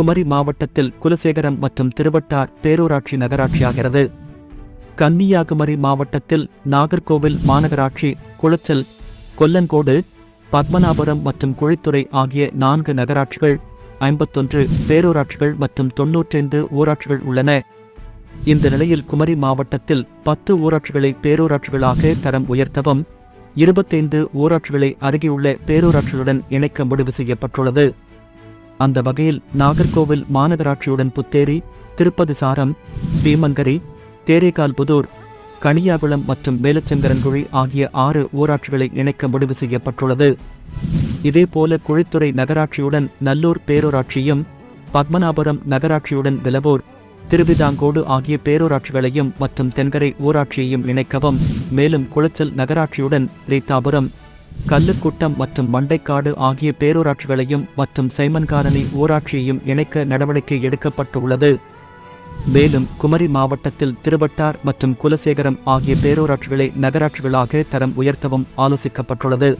குமரி மாவட்டத்தில் குலசேகரம் மற்றும் திருவட்டார் பேரூராட்சி நகராட்சியாகிறது. கன்னியாகுமரி மாவட்டத்தில் நாகர்கோவில் மாநகராட்சி குளச்சல் கொல்லங்கோடு பத்மநாபுரம் மற்றும் குழித்துறை ஆகிய நான்கு நகராட்சிகள் ஐம்பத்தொன்று பேரூராட்சிகள் மற்றும் தொன்னூற்றைந்து ஊராட்சிகள் உள்ளன. இந்த நிலையில் குமரி மாவட்டத்தில் பத்து ஊராட்சிகளை பேரூராட்சிகளாக தரம் உயர்த்தவும் இருபத்தைந்து ஊராட்சிகளை அருகேயுள்ள பேரூராட்சிகளுடன் இணைக்க முடிவு செய்யப்பட்டுள்ளது. அந்த வகையில் நாகர்கோவில் மாநகராட்சியுடன் புத்தேரி திருப்பதி சாரம் பீமங்கரி தேரேகால் புதூர் கனியாகுளம் மற்றும் மேலச்சங்கரன்குழி ஆகிய ஆறு ஊராட்சிகளை இணைக்க முடிவு செய்யப்பட்டுள்ளது. இதேபோல குழித்துறை நகராட்சியுடன் நல்லூர் பேரூராட்சியும் பத்மநாபுரம் நகராட்சியுடன் விலவூர் திருவிதாங்கோடு ஆகிய பேரூராட்சிகளையும் மற்றும் தென்கரை ஊராட்சியையும் இணைக்கவும் மேலும் குளச்சல் நகராட்சியுடன் ரீத்தாபுரம் கல்லுக்குட்டம் மற்றும் மண்டைக்காடு ஆகிய பேரூராட்சிகளையும் மற்றும் சைமன்காரணி ஊராட்சியையும் இணைக்க நடவடிக்கை எடுக்கப்பட்டுள்ளது. மேலும் குமரி மாவட்டத்தில் திருவட்டார் மற்றும் குலசேகரம் ஆகிய பேரூராட்சிகளை நகராட்சிகளாக தரம் உயர்த்தவும் ஆலோசிக்கப்பட்டுள்ளது.